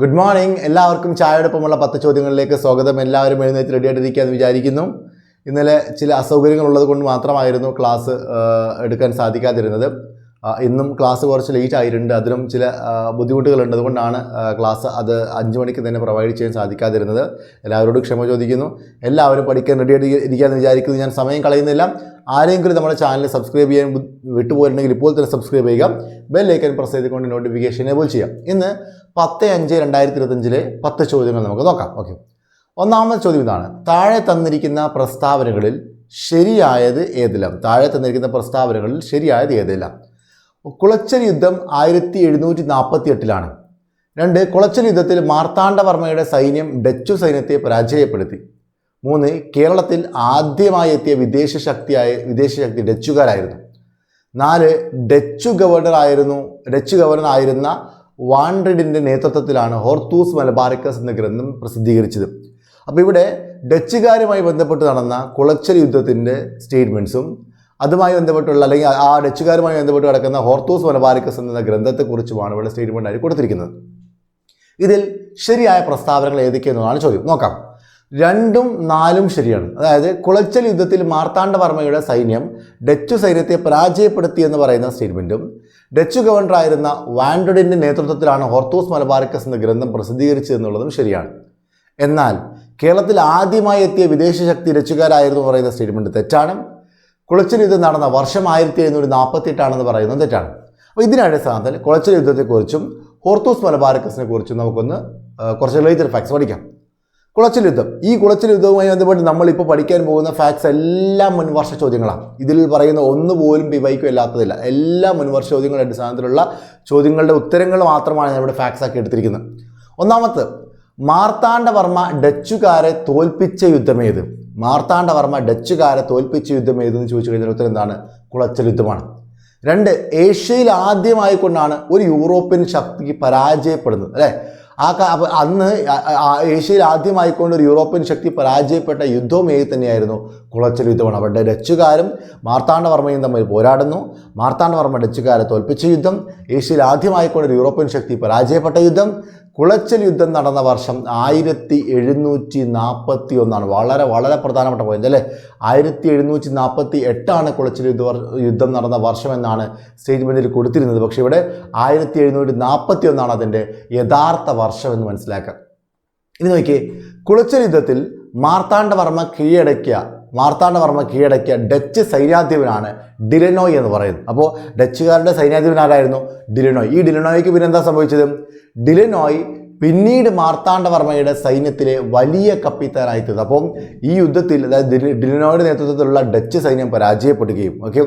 Good morning എല്ലാവർക്കും ചായയോടൊപ്പമുള്ള പത്ത് ചോദ്യങ്ങളിലേക്ക് സ്വാഗതം. എല്ലാവരും എഴുന്നേറ്റ് റെഡി ആയിട്ടിരിക്കുകയെന്ന് വിചാരിക്കുന്നു. ഇന്നലെ ചില അസൗകര്യങ്ങളുള്ളത് കൊണ്ട് മാത്രമായിരുന്നു ക്ലാസ് എടുക്കാൻ സാധിക്കാതിരുന്നത്. ഇന്നും ക്ലാസ് കുറച്ച് ലേറ്റ് ആയിട്ടുണ്ട്. അതിനും ചില ബുദ്ധിമുട്ടുകളുണ്ട്. അതുകൊണ്ടാണ് ക്ലാസ് അത് അഞ്ച് മണിക്ക് തന്നെ പ്രൊവൈഡ് ചെയ്യാൻ സാധിക്കാതിരുന്നത്. എല്ലാവരോടും ക്ഷമ ചോദിക്കുന്നു. എല്ലാവരും പഠിക്കാൻ റെഡി ആയിട്ട് ഇരിക്കാമെന്ന് വിചാരിക്കുന്നു. ഞാൻ സമയം കളയുന്നില്ല. ആരെങ്കിലും നമ്മുടെ ചാനൽ സബ്സ്ക്രൈബ് ചെയ്യാൻ വിട്ടുപോയിട്ടുണ്ടെങ്കിൽ ഇപ്പോൾ തന്നെ സബ്സ്ക്രൈബ് ചെയ്യുക. ബെല്ലൈക്കൻ പ്രസ് ചെയ്തുകൊണ്ട് നോട്ടിഫിക്കേഷൻ എനേബിൾ ചെയ്യാം ഇന്ന് പത്ത് അഞ്ച് രണ്ടായിരത്തി ഇരുപത്തഞ്ചിലെ പത്ത് ചോദ്യങ്ങൾ നമുക്ക് നോക്കാം. ഓക്കെ ഒന്നാമത്തെ ചോദ്യം ഇതാണ്. താഴെ തന്നിരിക്കുന്ന പ്രസ്താവനകളിൽ ശരിയായത് ഏതെല്ലാം താഴെ തന്നിരിക്കുന്ന പ്രസ്താവനകളിൽ ശരിയായത് ഏതെല്ലാം കുളച്ചൽ യുദ്ധം ആയിരത്തി എഴുന്നൂറ്റി നാൽപ്പത്തി എട്ടിലാണ് രണ്ട് കുളച്ചൽ യുദ്ധത്തിൽ മാർത്താണ്ഡവർമ്മയുടെ സൈന്യം ഡച്ചു സൈന്യത്തെ പരാജയപ്പെടുത്തി. മൂന്ന് കേരളത്തിൽ ആദ്യമായി എത്തിയ വിദേശ ശക്തിയായ വിദേശ ശക്തി ഡച്ചുകാരായിരുന്നു. നാല് ഡച്ചു ഗവർണർ ആയിരുന്നു ഡച്ചു ഗവർണർ ആയിരുന്ന വാൻഡ്രിഡിന്റെ നേതൃത്വത്തിലാണ് ഹോർത്തൂസ് മലബാറിക്കസ് എന്ന ഗ്രന്ഥം പ്രസിദ്ധീകരിച്ചത്. അപ്പോൾ ഇവിടെ ഡച്ചുകാരുമായി ബന്ധപ്പെട്ട് നടന്ന കുളച്ചൽ യുദ്ധത്തിന്റെ സ്റ്റേറ്റ്മെന്റ്സും അതുമായി ബന്ധപ്പെട്ടുള്ള അല്ലെങ്കിൽ ആ ഡച്ചുകാരുമായി ബന്ധപ്പെട്ട് കിടക്കുന്ന ഹോർത്തൂസ് മലബാരിക്കസ് എന്ന ഗ്രന്ഥത്തെക്കുറിച്ചുമാണ് ഇവിടെ സ്റ്റേറ്റ്മെന്റ് ആയി കൊടുത്തിരിക്കുന്നത്. ഇതിൽ ശരിയായ പ്രസ്താവനകൾ ഏതൊക്കെയെന്നതാണ് ചോദ്യം. നോക്കാം. രണ്ടും നാലും ശരിയാണ്. അതായത് കുളച്ചൽ യുദ്ധത്തിൽ മാർത്താണ്ഡവർമ്മയുടെ സൈന്യം ഡച്ചു സൈന്യത്തെ പരാജയപ്പെടുത്തി എന്ന് പറയുന്ന സ്റ്റേറ്റ്മെന്റും ഡച്ചു ഗവർണറായിരുന്ന വാൻഡഡിന്റെ നേതൃത്വത്തിലാണ് ഹോർത്തൂസ് മലബാറിക്കസ് എന്ന ഗ്രന്ഥം പ്രസിദ്ധീകരിച്ചത് എന്നുള്ളതും ശരിയാണ്. എന്നാൽ കേരളത്തിൽ ആദ്യമായി എത്തിയ വിദേശ ശക്തി ഡച്ചുകാരായിരുന്നു പറയുന്ന സ്റ്റേറ്റ്മെന്റ് തെറ്റാണ്. കുളച്ചൽ യുദ്ധം നടന്ന വർഷം ആയിരത്തി എഴുന്നൂറ്റി നാൽപ്പത്തി എട്ടാണെന്ന് പറയുന്നത് തെറ്റാണ്. അപ്പോൾ ഇതിനടിസ്ഥാനത്തിൽ കുളച്ചിൽ യുദ്ധത്തെക്കുറിച്ചും ഹോർത്തോസ് മലബാരക്കസിനെ കുറിച്ചും നമുക്കൊന്ന് കുറച്ച് റിലേറ്റഡ് ഫാക്ട്സ് പഠിക്കാം. കുളച്ചിൽ യുദ്ധം. ഈ കുളച്ചിൽ യുദ്ധവുമായി ബന്ധപ്പെട്ട് നമ്മളിപ്പോൾ പഠിക്കാൻ പോകുന്ന ഫാക്ട്സ് എല്ലാം മുൻവർഷ ചോദ്യങ്ങളാണ്. ഇതിൽ പറയുന്ന ഒന്ന് പോലും പിവൈക്കും ഇല്ലാത്തതില്ല. എല്ലാ മുൻവർഷ ചോദ്യങ്ങളുടെ അടിസ്ഥാനത്തിലുള്ള ചോദ്യങ്ങളുടെ ഉത്തരങ്ങൾ മാത്രമാണ് ഞാൻ ഇവിടെ ഫാക്ട്സ് ആക്കി എടുത്തിരിക്കുന്നത്. ഒന്നാമത്തെ മാർത്താണ്ഡവർമ്മ ഡച്ചുകാരെ തോൽപ്പിച്ച യുദ്ധമേത്? മാർത്താണ്ഡവർമ്മ ഡച്ചുകാരെ തോൽപ്പിച്ച യുദ്ധം എന്ന് ചോദിച്ചു കഴിഞ്ഞാൽ ഉത്തരം എന്താണ്? കുളച്ചൽ യുദ്ധമാണ്. രണ്ട് ഏഷ്യയിൽ ആദ്യമായി കൊണ്ടാണ് ഒരു യൂറോപ്യൻ ശക്തിക്ക് പരാജയപ്പെടുന്നത് അല്ലേ? ആ അന്ന് ഏഷ്യയിൽ ആദ്യമായിക്കൊണ്ട് ഒരു യൂറോപ്യൻ ശക്തി പരാജയപ്പെട്ട യുദ്ധവും ഏത് തന്നെയായിരുന്നു? കുളച്ചൽ യുദ്ധമാണ്. അവരുടെ ഡച്ചുകാരും മാർത്താണ്ഡവർമ്മയും തമ്മിൽ പോരാടുന്നു. മാർത്താണ്ഡവർമ്മ ഡച്ചുകാരെ തോൽപ്പിച്ച യുദ്ധം ഏഷ്യയിൽ ആദ്യമായിക്കൊണ്ട് ഒരു യൂറോപ്യൻ ശക്തി പരാജയപ്പെട്ട യുദ്ധം കുളച്ചൽ യുദ്ധം നടന്ന വർഷം ആയിരത്തി എഴുന്നൂറ്റി നാൽപ്പത്തി ഒന്നാണ് വളരെ വളരെ പ്രധാനപ്പെട്ട പോയിന്റ് അല്ലേ? ആയിരത്തി എഴുന്നൂറ്റി നാൽപ്പത്തി എട്ടാണ് കുളച്ചൽ യുദ്ധ യുദ്ധം നടന്ന വർഷം എന്നാണ് സ്റ്റേറ്റ്മെന്റിൽ കൊടുത്തിരുന്നത്. പക്ഷേ ഇവിടെ ആയിരത്തി എഴുന്നൂറ്റി നാൽപ്പത്തി ഒന്നാണ് അതിന്റെ യഥാർത്ഥ വർഷം എന്ന് മനസ്സിലാക്കാം ഇനി നോക്കിയേ കുളച്ചൽ യുദ്ധത്തിൽ മാർത്താണ്ഡവർമ്മ കീഴടക്കിയ മാർത്താണ്ഡവർമ്മ കീഴടക്കിയ ഡച്ച് സൈന്യാധിപനാണ് ഡിലനോയ് എന്ന് പറയുന്നത് അപ്പോൾ ഡച്ചുകാരുടെ സൈന്യാധിപൻ ആരായിരുന്നു ഡിലനോയ്. ഈ ഡിലനോയ്ക്ക് പിന്നെ എന്താ സംഭവിച്ചത്? ഡിലനോയ് പിന്നീട് മാർത്താണ്ഡവർമ്മയുടെ സൈന്യത്തിലെ വലിയ കപ്പിത്താനായി തീർന്നു അപ്പം ഈ യുദ്ധത്തിൽ അതായത് ഡിലിനോയുടെ നേതൃത്വത്തിലുള്ള ഡച്ച് സൈന്യം പരാജയപ്പെടുകയും ഓക്കെ?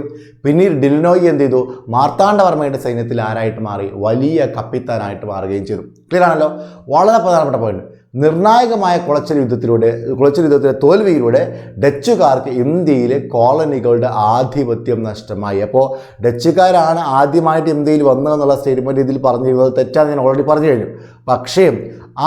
പിന്നീട് ഡിലിനോയ് എന്ത് ചെയ്തു? മാർത്താണ്ഡവർമ്മയുടെ സൈന്യത്തിൽ ആരായിട്ട് മാറി? വലിയ കപ്പിത്താനായിട്ട് മാറുകയും ചെയ്തു. ക്ലിയർ ആണല്ലോ? വളരെ പ്രധാനപ്പെട്ട പോയിന്റ് നിർണായകമായ കുളച്ചൽ യുദ്ധത്തിലൂടെ കുളച്ചൽ യുദ്ധത്തിലെ തോൽവിയിലൂടെ ഡച്ചുകാർക്ക് ഇന്ത്യയിലെ കോളനികളുടെ ആധിപത്യം നഷ്ടമായി. അപ്പോൾ ഡച്ചുകാരാണ് ആദ്യമായിട്ട് ഇന്ത്യയിൽ വന്നതെന്നുള്ള സ്റ്റേറ്റ്മെന്റ് ഇതിൽ പറഞ്ഞിരുന്നത്. തെറ്റാന്ന് ഞാൻ ഓൾറെഡി പറഞ്ഞു കഴിഞ്ഞു. പക്ഷേ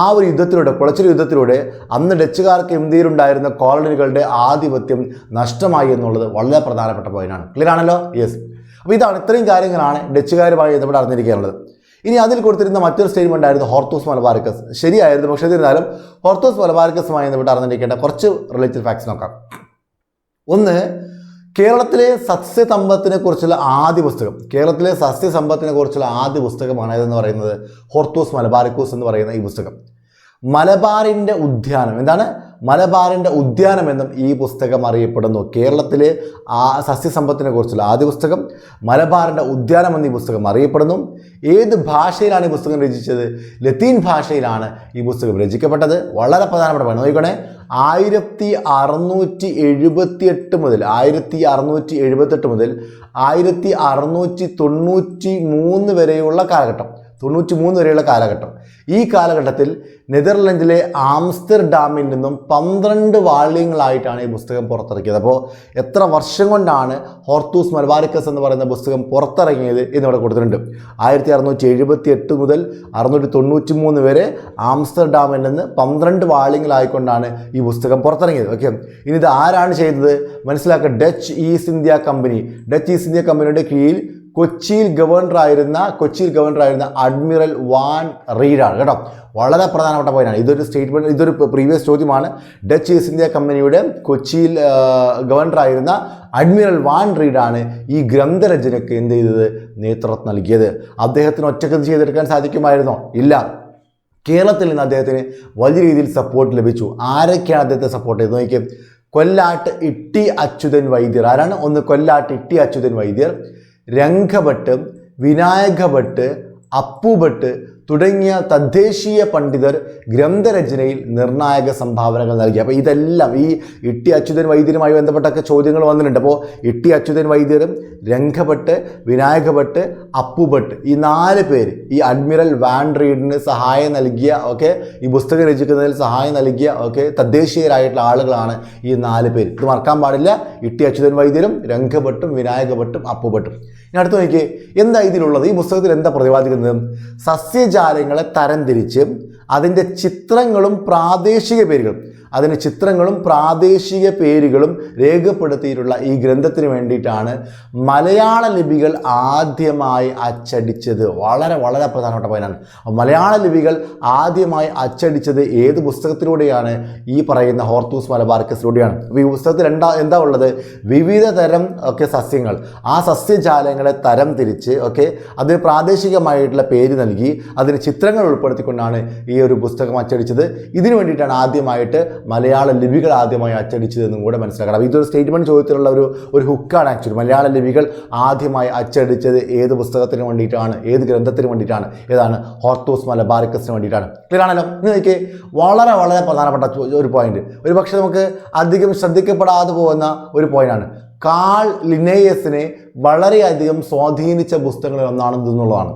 ആ ഒരു യുദ്ധത്തിലൂടെ കുളച്ചൽ യുദ്ധത്തിലൂടെ അന്ന് ഡച്ചുകാർക്ക് ഇന്ത്യയിലുണ്ടായിരുന്ന കോളനികളുടെ ആധിപത്യം നഷ്ടമായി എന്നുള്ളത് വളരെ പ്രധാനപ്പെട്ട പോയിന്റാണ് ക്ലിയർ ആണല്ലോ? യെസ് അപ്പോൾ ഇതാണ് ഇത്രയും കാര്യങ്ങളാണ് ഡച്ചുകാരുമായി ബന്ധപ്പെട്ട് അറിഞ്ഞിരിക്കാനുള്ളത്. ഇനി അതിൽ കൊടുത്തിരുന്ന മറ്റൊരു സ്റ്റേറ്റ്മെന്റ് ആയിരുന്നു ഹോർത്തോസ് മലബാർക്കസ്. ശരിയായിരുന്നു പക്ഷേ എന്നിരുന്നാലും ഹോർത്തൂസ് എന്ന് ബന്ധപ്പെട്ട് അറിഞ്ഞിരിക്കേണ്ട കുറച്ച് റിലേറ്റഡ് ഫാക്ട്സ് നോക്കാം. ഒന്ന് കേരളത്തിലെ സസ്യസമ്പത്തിനെ കുറിച്ചുള്ള ആദ്യ പുസ്തകം. കേരളത്തിലെ സസ്യസമ്പത്തിനെ കുറിച്ചുള്ള ആദ്യ പുസ്തകമാണ് ഇതെന്ന് പറയുന്നത്? ഹോർത്തോസ് മലബാറിക്കൂസ് എന്ന് പറയുന്ന ഈ പുസ്തകം. മലബാറിന്റെ ഉദ്യാനം. എന്താണ്? മലബാറിന്റെ ഉദ്യാനം എന്നും ഈ പുസ്തകം അറിയപ്പെടുന്നു. കേരളത്തിലെ ആ സസ്യസമ്പത്തിനെ കുറിച്ചുള്ള ആദ്യ പുസ്തകം മലബാറിന്റെ ഉദ്യാനം എന്ന ഈ പുസ്തകം അറിയപ്പെടുന്നു. ഏത് ഭാഷയിലാണ് ഈ പുസ്തകം രചിച്ചത്? ലത്തീൻ ഭാഷയിലാണ് ഈ പുസ്തകം രചിക്കപ്പെട്ടത്. വളരെ പ്രധാനപ്പെട്ട പണി. നോക്കിക്കോണേ. ആയിരത്തി അറുന്നൂറ്റി എഴുപത്തി എട്ട് മുതൽ ആയിരത്തി അറുന്നൂറ്റി എഴുപത്തെട്ട് മുതൽ ആയിരത്തി അറുന്നൂറ്റി തൊണ്ണൂറ്റി മൂന്ന് വരെയുള്ള കാലഘട്ടം. തൊണ്ണൂറ്റി മൂന്ന് വരെയുള്ള കാലഘട്ടം. ഈ കാലഘട്ടത്തിൽ നെതർലൻഡിലെ ആംസ്റ്റർഡാമിൽ നിന്നും പന്ത്രണ്ട് വാള്യങ്ങളായിട്ടാണ് ഈ പുസ്തകം പുറത്തിറക്കിയത്. അപ്പോൾ എത്ര വർഷം കൊണ്ടാണ് ഹോർത്തൂസ് മലബാരിക്കസ് എന്ന് പറയുന്ന പുസ്തകം പുറത്തിറങ്ങിയത് എന്നിവിടെ കൊടുത്തിട്ടുണ്ട്. ആയിരത്തി അറുന്നൂറ്റി എഴുപത്തി എട്ട് മുതൽ അറുന്നൂറ്റി തൊണ്ണൂറ്റി മൂന്ന് വരെ ആംസ്റ്റർഡാമിൽ നിന്ന് പന്ത്രണ്ട് വാള്യങ്ങളായിക്കൊണ്ടാണ് ഈ പുസ്തകം പുറത്തിറങ്ങിയത്. ഓക്കെ? ഇനി ഇത് ആരാണ് ചെയ്തത്? മനസ്സിലാക്കുക Dutch East India company. Dutch East India കമ്പനിയുടെ കീഴിൽ കൊച്ചിയിൽ ഗവർണറായിരുന്ന കൊച്ചിയിൽ ഗവർണറായിരുന്ന അഡ്മിറൽ വാൻ റീഡാണ് കേട്ടോ. വളരെ പ്രധാനപ്പെട്ട പോയിന്റാണ് ഇതൊരു സ്റ്റേറ്റ്മെന്റ് ഇതൊരു പ്രീവിയസ് ചോദ്യമാണ്. ഡച്ച് ഈസ്റ്റ് ഇന്ത്യ കമ്പനിയുടെ കൊച്ചിയിൽ ഗവർണറായിരുന്ന അഡ്മിറൽ വാൻ റീഡാണ് ഈ ഗ്രന്ഥരചനയ്ക്ക് എന്ത് ചെയ്തത്? നേതൃത്വം നൽകിയത്. അദ്ദേഹത്തിന് ഒറ്റയ്ക്ക് ഇത് ചെയ്തെടുക്കാൻ സാധിക്കുമായിരുന്നോ? ഇല്ല. കേരളത്തിൽ നിന്ന് അദ്ദേഹത്തിന് വലിയ രീതിയിൽ സപ്പോർട്ട് ലഭിച്ചു. ആരൊക്കെയാണ് അദ്ദേഹത്തെ സപ്പോർട്ട് ചെയ്തത്? നോക്കിയത് കൊല്ലാട്ട് ഇട്ടി അച്യുതൻ വൈദ്യർ. ആരാണ്? ഒന്ന് കൊല്ലാട്ട് ഇട്ടി അച്യുതൻ വൈദ്യർ. രംഗഭട്ട് വിനായക ഭട്ട് അപ്പുഭട്ട് തുടങ്ങിയ തദ്ദേശീയ പണ്ഡിതർ ഗ്രന്ഥരചനയിൽ നിർണായക സംഭാവനകൾ നൽകി. അപ്പോൾ ഇതെല്ലാം ഈ ഇട്ടി അച്യുതൻ വൈദ്യരുമായി ബന്ധപ്പെട്ടൊക്കെ ചോദ്യങ്ങൾ വന്നിട്ടുണ്ട്. അപ്പോൾ ഇട്ടി അച്യുതൻ വൈദ്യരും രംഗഭട്ട് വിനായക ഭട്ട് അപ്പുഭട്ട് ഈ നാല് പേര് ഈ അഡ്മിറൽ വാൻ റീഡിന് സഹായം നൽകിയ ഓക്കെ ഈ പുസ്തകം രചിക്കുന്നതിൽ സഹായം നൽകിയ ഓക്കെ തദ്ദേശീയരായിട്ടുള്ള ആളുകളാണ് ഈ നാല് പേര്. ഇത് മറക്കാൻ പാടില്ല. ഇട്ടി അച്യുതൻ വൈദ്യരും രംഗഭട്ടും വിനായക ഭട്ടും അപ്പുഭട്ടും ഇനി അടുത്ത് നോക്കിയേ എന്താ ഇതിലുള്ളത്? ഈ പുസ്തകത്തിൽ എന്താ പ്രതിപാദിക്കുന്നത്? സസ്യജാലങ്ങളെ തരംതിരിച്ച് അതിന്റെ ചിത്രങ്ങളും പ്രാദേശിക പേരുകളും അതിന് ചിത്രങ്ങളും പ്രാദേശിക പേരുകളും രേഖപ്പെടുത്തിയിട്ടുള്ള ഈ ഗ്രന്ഥത്തിന് വേണ്ടിയിട്ടാണ് മലയാള ലിപികൾ ആദ്യമായി അച്ചടിച്ചത്. വളരെ വളരെ പ്രധാനപ്പെട്ട പോയിനാണ് മലയാള ലിപികൾ ആദ്യമായി അച്ചടിച്ചത് ഏത് പുസ്തകത്തിലൂടെയാണ്? ഈ പറയുന്ന ഹോർത്തൂസ് മലബാർക്കസിലൂടെയാണ് അപ്പോൾ ഈ പുസ്തകത്തിൽ എന്താ എന്താ ഉള്ളത്? വിവിധ തരം ഒക്കെ സസ്യങ്ങൾ. ആ സസ്യജാലങ്ങളെ തരം തിരിച്ച് ഓക്കെ അതിന് പ്രാദേശികമായിട്ടുള്ള പേര് നൽകി അതിന് ചിത്രങ്ങൾ ഉൾപ്പെടുത്തിക്കൊണ്ടാണ് ഈ ഒരു പുസ്തകം അച്ചടിച്ചത്. ഇതിനു വേണ്ടിയിട്ടാണ് ആദ്യമായിട്ട് മലയാള ലിപികൾ ആദ്യമായി അച്ചടിച്ചതെന്നും കൂടെ മനസ്സിലാക്കണം. ഇതൊരു സ്റ്റേറ്റ്മെന്റ് ചോദ്യത്തിലുള്ള ഒരു ഒരു ഹുക്കാണ് ആക്ച്വലി മലയാള ലിപികൾ ആദ്യമായി അച്ചടിച്ചത് ഏത് പുസ്തകത്തിന് വേണ്ടിയിട്ടാണ്? ഏത് ഗ്രന്ഥത്തിന് വേണ്ടിയിട്ടാണ്? ഏതാണ്? ഹോർത്തോസ് മലബാറിക്കസിന് വേണ്ടിയിട്ടാണ്. ക്ലിയർ ആണല്ലോ? ഇനി നോക്കിയേ. വളരെ വളരെ പ്രധാനപ്പെട്ട ഒരു പോയിന്റ് ഒരു പക്ഷേ നമുക്ക് അധികം ശ്രദ്ധിക്കപ്പെടാതെ പോകുന്ന ഒരു പോയിന്റാണ് കാൾ ലിനേയസിനെ വളരെയധികം സ്വാധീനിച്ച പുസ്തകങ്ങളിൽ ഒന്നാണ് ഇതെന്നുള്ളതാണ്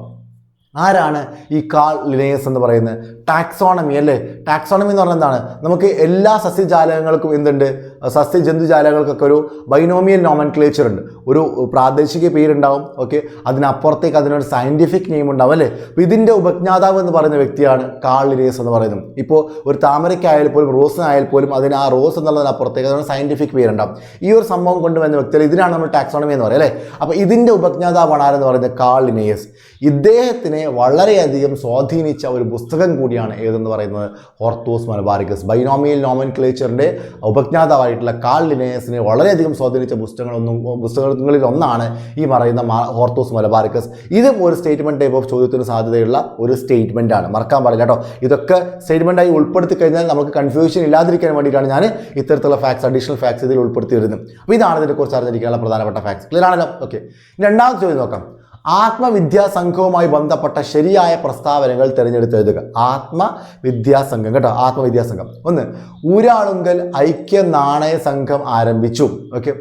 ആരാണ് ഈ കാൾ ലിനേസ് എന്ന് പറയുന്നത്? ടാക്സോണമി അല്ലേ? ടാക്സോണമി എന്ന് പറഞ്ഞാൽ എന്താണ്? നമുക്ക് എല്ലാ സസ്യജാലകങ്ങൾക്കും എന്തുണ്ട്? സസ്യ ജന്തുജാലകങ്ങൾക്കൊക്കെ ഒരു ബൈനോമിയൽ നോമൻ ക്ലേച്ചർ ഉണ്ട്. ഒരു പ്രാദേശിക പേരുണ്ടാവും ഓക്കെ അതിനപ്പുറത്തേക്ക് അതിനൊരു സയന്റിഫിക് നെയിം ഉണ്ടാവും അല്ലേ? അപ്പോൾ ഇതിന്റെ ഉപജ്ഞാതാവ് എന്ന് പറയുന്ന വ്യക്തിയാണ് കാൾ ലിനേസ് എന്ന് പറയുന്നത്. ഇപ്പോൾ ഒരു താമരയ്ക്കായാൽ പോലും റോസിനായാൽ പോലും അതിന് ആ റോസ് എന്നുള്ളതിനപ്പുറത്തേക്ക് അതിനൊരു സയന്റിഫിക് പേരുണ്ടാവും. ഈ ഒരു സംഭവം കൊണ്ടുവന്ന വ്യക്തികൾ ഇതിനാണ് നമ്മൾ ടാക്സോണമി എന്ന് പറയുക അല്ലേ? അപ്പോൾ ഇതിന്റെ ഉപജ്ഞാതാവാണ് ആരെന്ന് പറയുന്നത്? കാൾ ലിനേസ് ഇദ്ദേഹത്തിനെ വളരെയധികം സ്വാധീനിച്ച ഒരു പുസ്തകം കൂടിയാണ് ഏതെന്ന് പറയുന്നത് ഹോർത്തോസ് മലബാറിക്കസ്. ബൈനോമിയൽ നോമൻ ക്ലേച്ചറിന്റെ ഉപജ്ഞാതാവായിട്ടുള്ള കാൾ ലിനേയസിനെ വളരെയധികം സ്വാധീനിച്ച പുസ്തകങ്ങളൊന്നും പുസ്തകങ്ങളിൽ ഒന്നാണ് ഈ പറയുന്ന ഓർത്തോസ് മലബാറിക്കസ്. ഇതും ഒരു സ്റ്റേറ്റ്മെന്റ് ടൈപ്പ് ഓഫ് ചോദ്യത്തിന് സാധ്യതയുള്ള ഒരു സ്റ്റേറ്റ്മെന്റ് ആണ്. മറക്കാൻ പാടില്ല കേട്ടോ. ഇതൊക്കെ സ്റ്റേറ്റ്മെന്റായി ഉൾപ്പെടുത്തി കഴിഞ്ഞാൽ നമുക്ക് കൺഫ്യൂഷൻ ഇല്ലാതിരിക്കാൻ വേണ്ടിയിട്ടാണ് ഞാൻ ഇത്തരത്തിലുള്ള ഫാക്ട്സ് അഡീഷണൽ ഫാക്ട്സ് ഇതിൽ ഉൾപ്പെടുത്തി വരുന്നത് അപ്പോൾ ഇതാണ് ഇതിനെക്കുറിച്ച് അറിഞ്ഞിരിക്കാനുള്ള പ്രധാനപ്പെട്ട ഫാക്ട്സ്. ക്ലിയർ ആണല്ലോ? ഓക്കെ. രണ്ടാമത്തെ ചോദ്യം നോക്കാം. ആത്മവിദ്യാസംഘവുമായി ബന്ധപ്പെട്ട ശരിയായ പ്രസ്താവനകൾ തിരഞ്ഞെടുത്ത് എഴുതുക. ആത്മവിദ്യാസംഘം. കേട്ടോ ആത്മവിദ്യാസംഘം. ഒന്ന് ഊരാളുങ്കൽ ഐക്യ നാണയ സംഘം ആരംഭിച്ചു. ഓക്കെ.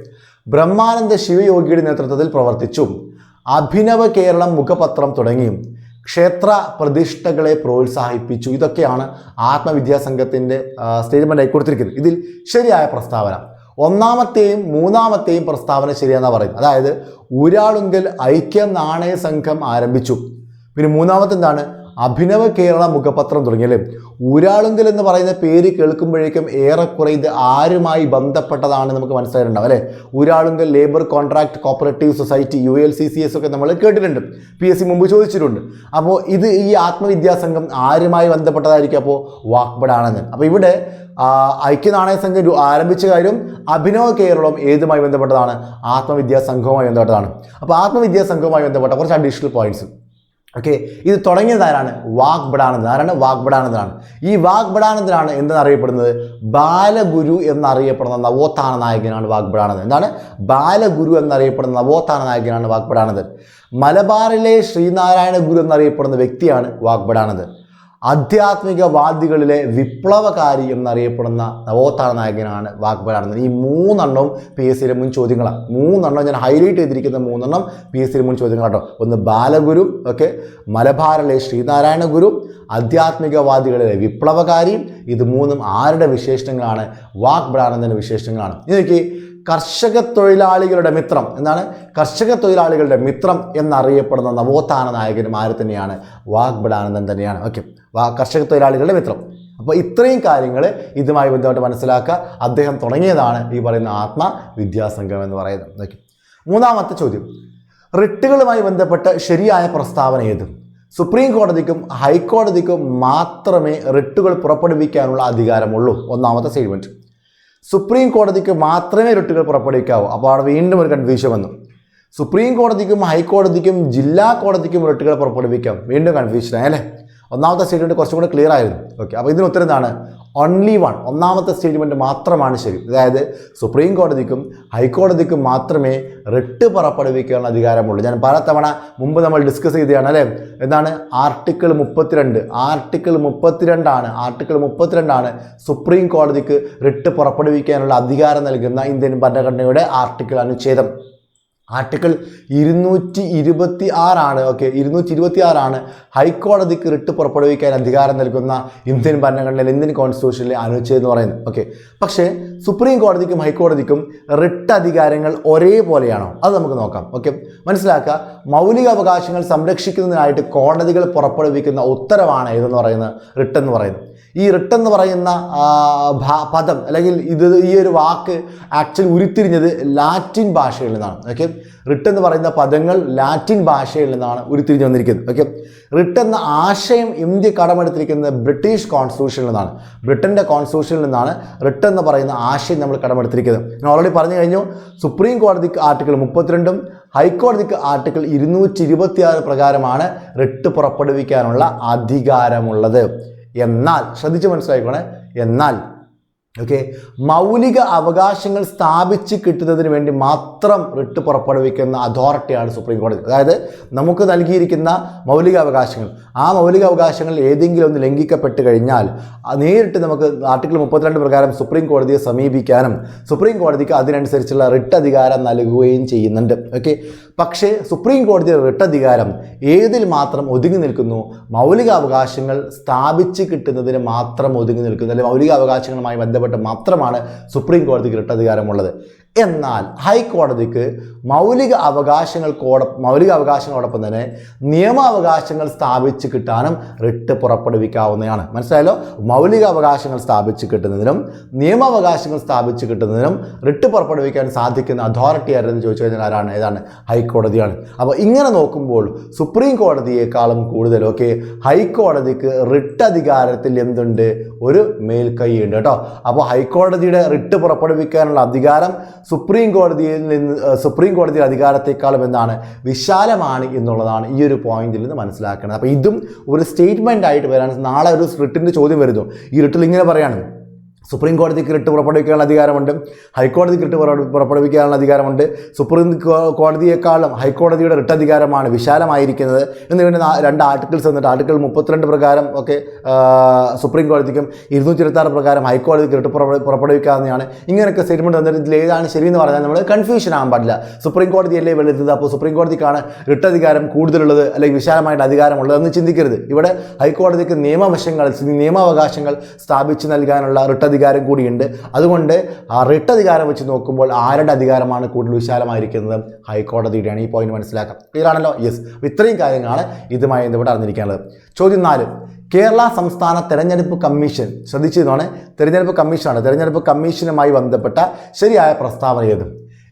ബ്രഹ്മാനന്ദ ശിവയോഗിയുടെ നേതൃത്വത്തിൽ പ്രവർത്തിച്ചു. അഭിനവ കേരളം മുഖപത്രം തുടങ്ങി. ക്ഷേത്ര പ്രതിഷ്ഠകളെ പ്രോത്സാഹിപ്പിച്ചു. ഇതൊക്കെയാണ് ആത്മവിദ്യാസംഘത്തിന്റെ സ്റ്റേറ്റ്മെന്റ് ആയി കൊടുത്തിരിക്കുന്നത്. ഇതിൽ ശരിയായ പ്രസ്താവന. ഒന്നാമത്തെയും മൂന്നാമത്തെയും പ്രസ്താവന ശരിയാണെന്നാണ് പറയുന്നത്. അതായത് ഊരാളുങ്കൽ ഐക്യ നാണയ സംഘം ആരംഭിച്ചു. പിന്നെ മൂന്നാമത്തെ എന്താണ് അഭിനവ കേരള മുഖപത്രം തുടങ്ങിയല്ലേ? ഊരാളുങ്കൽ എന്ന് പറയുന്ന പേര് കേൾക്കുമ്പോഴേക്കും ഏറെക്കുറെ ഇത് ആരുമായി ബന്ധപ്പെട്ടതാണ് നമുക്ക് മനസ്സിലായിട്ടുണ്ടാവും അല്ലേ? Uralungal labour contract cooperative society U L C C S ഒക്കെ നമ്മൾ കേട്ടിട്ടുണ്ട് പി എസ് സി മുമ്പ് ചോദിച്ചിട്ടുണ്ട്. അപ്പോൾ ഇത് ഈ ആത്മവിദ്യാസംഘം ആരുമായി ബന്ധപ്പെട്ടതായിരിക്കും അപ്പോൾ വാക്ബഡാണെന്ന്. അപ്പോൾ ഇവിടെ ഐക്യനാണയ സംഘം ആരംഭിച്ച കാര്യം അഭിനവ കേരളം ഏതുമായി ബന്ധപ്പെട്ടതാണ്? ആത്മവിദ്യാ സംഘവുമായി ബന്ധപ്പെട്ടതാണ്. അപ്പോൾ ആത്മവിദ്യാ സംഘവുമായി ബന്ധപ്പെട്ട കുറച്ച് അഡീഷണൽ പോയിന്റ്സ് ഓക്കെ ഇത് തുടങ്ങിയത് ആരാണ്? വാഗ്ബടാനന്ദൻ ആരാണ് വാഗ്ബടാനന്ദനാണ് ഈ വാഗ്ബടാനന്ദനാണ് എന്തെന്നറിയപ്പെടുന്നത്? ബാലഗുരു എന്നറിയപ്പെടുന്ന നവോത്ഥാന നായകനാണ് വാഗ്ബടാനന്ദൻ എന്താണ്? ബാലഗുരു എന്നറിയപ്പെടുന്ന നവോത്ഥാന നായകനാണ് വാഗ്ബടാനന്ദൻ മലബാറിലെ ശ്രീനാരായണ ഗുരു എന്നറിയപ്പെടുന്ന വ്യക്തിയാണ് വാഗ്ബടാനന്ദൻ ആധ്യാത്മികവാദികളിലെ വിപ്ലവകാരി എന്നറിയപ്പെടുന്ന നവോത്ഥാന നായകനാണ് വാഗ്ബടാനന്ദൻ ഈ മൂന്നെണ്ണവും പി എസ് സിയിലെ മുൻ ചോദ്യങ്ങളാണ്. മൂന്നെണ്ണം ഞാൻ ഹൈലൈറ്റ് ചെയ്തിരിക്കുന്ന മൂന്നെണ്ണം പി എസ് സിയിലെ മുൻ ചോദ്യങ്ങളാട്ടോ ഒന്ന് ബാലഗുരു ഓക്കെ മലബാറിലെ ശ്രീനാരായണ ഗുരു ആധ്യാത്മികവാദികളിലെ വിപ്ലവകാരി ഇത് മൂന്നും ആരുടെ വിശേഷണങ്ങളാണ് വാഗ്ബടാനന്ദന്റെ വിശേഷണങ്ങളാണ് ഇതൊക്കെ കർഷക തൊഴിലാളികളുടെ മിത്രം. എന്നാണ് കർഷക തൊഴിലാളികളുടെ മിത്രം എന്നറിയപ്പെടുന്ന നവോത്ഥാന നായകനും ആര് തന്നെയാണ്? വാഗ്ബടാനന്ദൻ തന്നെയാണ്. ഓക്കെ. വാ കർഷക തൊഴിലാളികളുടെ മിത്രം. അപ്പോൾ ഇത്രയും കാര്യങ്ങൾ ഇതുമായി ബന്ധപ്പെട്ട് മനസ്സിലാക്കുക. അദ്ദേഹം തുടങ്ങിയതാണ് ഈ പറയുന്ന ആത്മവിദ്യാസംഘം എന്ന് പറയുന്നത്. ഓക്കെ. മൂന്നാമത്തെ ചോദ്യം. റിട്ടുകളുമായി ബന്ധപ്പെട്ട് ശരിയായ പ്രസ്താവന ഏത്? സുപ്രീം കോടതിക്കും ഹൈക്കോടതിക്കും മാത്രമേ റിട്ടുകൾ പുറപ്പെടുവിക്കാനുള്ള അധികാരമുള്ളൂ. ഒന്നാമത്തെ സ്റ്റേറ്റ്മെന്റ് സുപ്രീം കോടതിക്ക് മാത്രമേ റിട്ടുകൾ പുറപ്പെടുവിക്കാവൂ. അപ്പോൾ അവിടെ വീണ്ടും ഒരു കൺഫ്യൂഷൻ വന്നു. സുപ്രീം കോടതിക്കും ഹൈക്കോടതിക്കും ജില്ലാ കോടതിക്കും റിട്ടുകൾ പുറപ്പെടുവിക്കാം. വീണ്ടും കൺഫ്യൂഷൻ ആയി അല്ലേ? ഒന്നാമത്തെ സ്റ്റേറ്റ്മെന്റ് കുറച്ചും കൂടെ ക്ലിയർ ആയിരുന്നു. ഓക്കെ അപ്പോൾ ഇതിന് ഉത്തരം എന്താണ്? ഓൺലി വൺ ഒന്നാമത്തെ സ്റ്റേറ്റ്മെന്റ് മാത്രമാണ് ശരി. അതായത് സുപ്രീം കോടതിക്കും ഹൈക്കോടതിക്കും മാത്രമേ റിട്ട് പുറപ്പെടുവിക്കാനുള്ള അധികാരമുള്ളൂ. ഞാൻ പലതവണ മുമ്പ് നമ്മൾ ഡിസ്കസ് ചെയ്തതാണ് അല്ലേ? എന്താണ്? ആർട്ടിക്കിൾ മുപ്പത്തിരണ്ട്. ആർട്ടിക്കിൾ മുപ്പത്തിരണ്ടാണ്. ആർട്ടിക്കിൾ മുപ്പത്തിരണ്ടാണ് സുപ്രീം കോടതിക്ക് റിട്ട് പുറപ്പെടുവിക്കാനുള്ള അധികാരം നൽകുന്ന ഇന്ത്യൻ ഭരണഘടനയുടെ ആർട്ടിക്കിൾ അനുച്ഛേദം. ആർട്ടിക്കിൾ ഇരുന്നൂറ്റി ഇരുപത്തി ആറാണ് ഓക്കെ ഇരുന്നൂറ്റി ഇരുപത്തി ആറാണ് ഹൈക്കോടതിക്ക് റിട്ട് പുറപ്പെടുവിക്കാൻ അധികാരം നൽകുന്ന ഇന്ത്യൻ ഭരണഘടനയിൽ ഇന്ത്യൻ കോൺസ്റ്റിറ്റ്യൂഷനിലെ അനുച്ഛേദം എന്ന് പറയുന്നത്. ഓക്കെ പക്ഷേ സുപ്രീം കോടതിക്കും ഹൈക്കോടതിക്കും റിട്ട് അധികാരങ്ങൾ ഒരേപോലെയാണോ? അത് നമുക്ക് നോക്കാം. ഓക്കെ മനസ്സിലാക്കുക. മൗലിക അവകാശങ്ങൾ സംരക്ഷിക്കുന്നതിനായിട്ട് കോടതികൾ പുറപ്പെടുവിക്കുന്ന ഉത്തരവാണ് ഇതെന്ന് പറയുന്നത്? റിട്ട് എന്ന് പറയുന്നത്. ഈ റിട്ട് എന്ന് പറയുന്ന പദം അല്ലെങ്കിൽ ഇത് ഈ ഒരു വാക്ക് ആക്ച്വലി ഉരുത്തിരിഞ്ഞത് ലാറ്റിൻ ഭാഷയിൽ നിന്നാണ്. ഓക്കെ റിട്ട് എന്ന് പറയുന്ന പദങ്ങൾ ലാറ്റിൻ ഭാഷയിൽ നിന്നാണ് ഉരുത്തിരിഞ്ഞ് വന്നിരിക്കുന്നത്. ഓക്കെ റിട്ട് എന്ന ആശയം ഇന്ത്യ കടമെടുത്തിരിക്കുന്നത് ബ്രിട്ടീഷ് കോൺസ്റ്റിറ്റ്യൂഷനിൽ നിന്നാണ്. ബ്രിട്ടന്റെ കോൺസ്റ്റിറ്റ്യൂഷനിൽ നിന്നാണ് റിട്ട് എന്ന് പറയുന്ന ആശയം നമ്മൾ കടമെടുത്തിരിക്കുന്നത്. ഞാൻ ഓൾറെഡി പറഞ്ഞു കഴിഞ്ഞു സുപ്രീം കോടതിക്ക് ആർട്ടിക്കിൾ മുപ്പത്തിരണ്ടും ഹൈക്കോടതിക്ക് ആർട്ടിക്കിൾ ഇരുന്നൂറ്റി ഇരുപത്തിയാറ് പ്രകാരമാണ് റിട്ട് പുറപ്പെടുവിക്കാനുള്ള അധികാരമുള്ളത്. എന്നാൽ ശ്രദ്ധിച്ച് മനസ്സിലാക്കണേ എന്നാൽ ഓക്കെ മൗലിക അവകാശങ്ങൾ സ്ഥാപിച്ച് കിട്ടുന്നതിന് വേണ്ടി മാത്രം റിട്ട് പുറപ്പെടുവിക്കുന്ന അതോറിറ്റിയാണ് സുപ്രീം കോടതി. അതായത് നമുക്ക് നൽകിയിരിക്കുന്ന മൗലിക അവകാശങ്ങൾ. ആ മൗലിക അവകാശങ്ങൾ ഏതെങ്കിലും ഒന്ന് ലംഘിക്കപ്പെട്ട് കഴിഞ്ഞാൽ നേരിട്ട് നമുക്ക് ആർട്ടിക്കിൾ മുപ്പത്തിരണ്ട് പ്രകാരം സുപ്രീം കോടതിയെ സമീപിക്കാനും സുപ്രീം കോടതിക്ക് അതിനനുസരിച്ചുള്ള റിട്ട് അധികാരം നൽകുകയും ചെയ്യുന്നുണ്ട്. ഓക്കെ പക്ഷേ സുപ്രീം കോടതിയുടെ റിട്ട് അധികാരം ഏതിൽ മാത്രം ഒതുങ്ങി നിൽക്കുന്നു? മൗലിക അവകാശങ്ങൾ സ്ഥാപിച്ച് കിട്ടുന്നതിന് മാത്രം ഒതുങ്ങി നിൽക്കുന്നു. അല്ലെങ്കിൽ മൗലിക അവകാശങ്ങളുമായി ബന്ധപ്പെട്ട് മാത്രമാണ് സുപ്രീം കോടതിക്ക് റിട്ട് അധികാരമുള്ളത്. എന്നാൽ ഹൈക്കോടതിക്ക് മൗലിക അവകാശങ്ങൾക്കോട മൗലിക അവകാശങ്ങളോടൊപ്പം തന്നെ നിയമാവകാശങ്ങൾ സ്ഥാപിച്ച് കിട്ടാനും റിട്ട് പുറപ്പെടുവിക്കാവുന്നതാണ്. മനസ്സിലായല്ലോ? മൗലിക അവകാശങ്ങൾ സ്ഥാപിച്ച് കിട്ടുന്നതിനും നിയമാവകാശങ്ങൾ സ്ഥാപിച്ച് കിട്ടുന്നതിനും റിട്ട് പുറപ്പെടുവിക്കാൻ സാധിക്കുന്ന അതോറിറ്റി ആരെന്ന് ചോദിച്ചു കഴിഞ്ഞാൽ ആരാണ്? ഏതാണ്? ഹൈക്കോടതിയാണ്. അപ്പോൾ ഇങ്ങനെ നോക്കുമ്പോൾ സുപ്രീം കോടതിയേക്കാളും കൂടുതലൊക്കെ ഹൈക്കോടതിക്ക് റിട്ട് അധികാരത്തിൽ എന്തുണ്ട്? ഒരു മേൽക്കൈയുണ്ട് കേട്ടോ. അപ്പോൾ ഹൈക്കോടതിയുടെ റിട്ട് പുറപ്പെടുവിക്കാനുള്ള അധികാരം സുപ്രീം കോടതിയിൽ നിന്ന് സുപ്രീം കോടതി അധികാരത്തെക്കാളും എന്താണ് വിശാലമാണ് എന്നുള്ളതാണ് ഈ ഒരു പോയിന്റിൽ നിന്ന് മനസ്സിലാക്കുന്നത് അപ്പോൾ ഇതും ഒരു സ്റ്റേറ്റ്മെന്റ് ആയിട്ട് വരാൻ നാളെ ഒരു റിട്ടിന്റെ ചോദ്യം വരുന്നു. ഈ റിട്ടിൽ ഇങ്ങനെ പറയാണ് സുപ്രീം കോടതിക്ക് റിട്ട് പുറപ്പെടുവിക്കാനുള്ള അധികാരമുണ്ട്. ഹൈക്കോടതിക്ക് റിട്ട് പുറ- പുറപ്പെടുവിക്കാനുള്ള അധികാരമുണ്ട്. സുപ്രീം കോടതിയേക്കാളും ഹൈക്കോടതിയുടെ റിട്ട് അധികാരമാണ് വിശാലമായിരിക്കുന്നത്. എന്ന് വേണ്ടി രണ്ട് ആർട്ടിക്കിൾസ് വന്നിട്ട് ആർട്ടിക്കിൾ മുപ്പത്തിരണ്ട് പ്രകാരം ഒക്കെ സുപ്രീം കോടതിക്കും ഇരുന്നൂറ്റി ഇരുപത്താറ് പ്രകാരം ഹൈക്കോടതിക്ക് റിട്ട് പുറപ്പെ- പുറപ്പെടുവിക്കാവുന്നതാണ്. ഇങ്ങനെയൊക്കെ സ്റ്റേറ്റ്മെന്റ് വന്നിട്ട് ഇതിൽ ഏതാണ് ശരിയെന്ന് പറഞ്ഞാൽ നമ്മൾ കൺഫ്യൂഷൻ ആകാൻ പാടില്ല. സുപ്രീം കോടതിയല്ലേ വെളുത്തത്? അപ്പോൾ സുപ്രീം കോടതിക്കാണ് റിട്ട് അധികാരം കൂടുതലുള്ളത് അല്ലെങ്കിൽ വിശാലമായിട്ട് അധികാരമുള്ളതെന്ന് ചിന്തിക്കരുത്. ഇവിടെ ഹൈക്കോടതിക്ക് നിയമവശങ്ങൾ നിയമാവകാശങ്ങൾ സ്ഥാപിച്ചു നൽകാനുള്ള റിട്ട് അധികാരം കൂടിയുണ്ട്. അതുകൊണ്ട് ആ റിട്ട് അധികാരം വെച്ച് നോക്കുമ്പോൾ ആരുടെ അധികാരമാണ് കൂടുതൽ വിശാലമായിരിക്കുന്നത്? ഹൈക്കോടതിയുടെയാണ്. ഈ പോയിന്റ് മനസ്സിലാക്കാം. ക്ലിയർ ആണല്ലോ? യെസ് ഇത്രയും കാര്യങ്ങളാണ് ഇതുമായി ബന്ധപ്പെട്ട് അറിഞ്ഞിരിക്കാനുള്ളത്. ചോദ്യം നാല്. കേരള സംസ്ഥാന തെരഞ്ഞെടുപ്പ് കമ്മീഷൻ ശ്രദ്ധിച്ചതാണ് തെരഞ്ഞെടുപ്പ് കമ്മീഷനാണ്. തെരഞ്ഞെടുപ്പ് കമ്മീഷനുമായി ബന്ധപ്പെട്ട ശരിയായ പ്രസ്താവന ഏത്?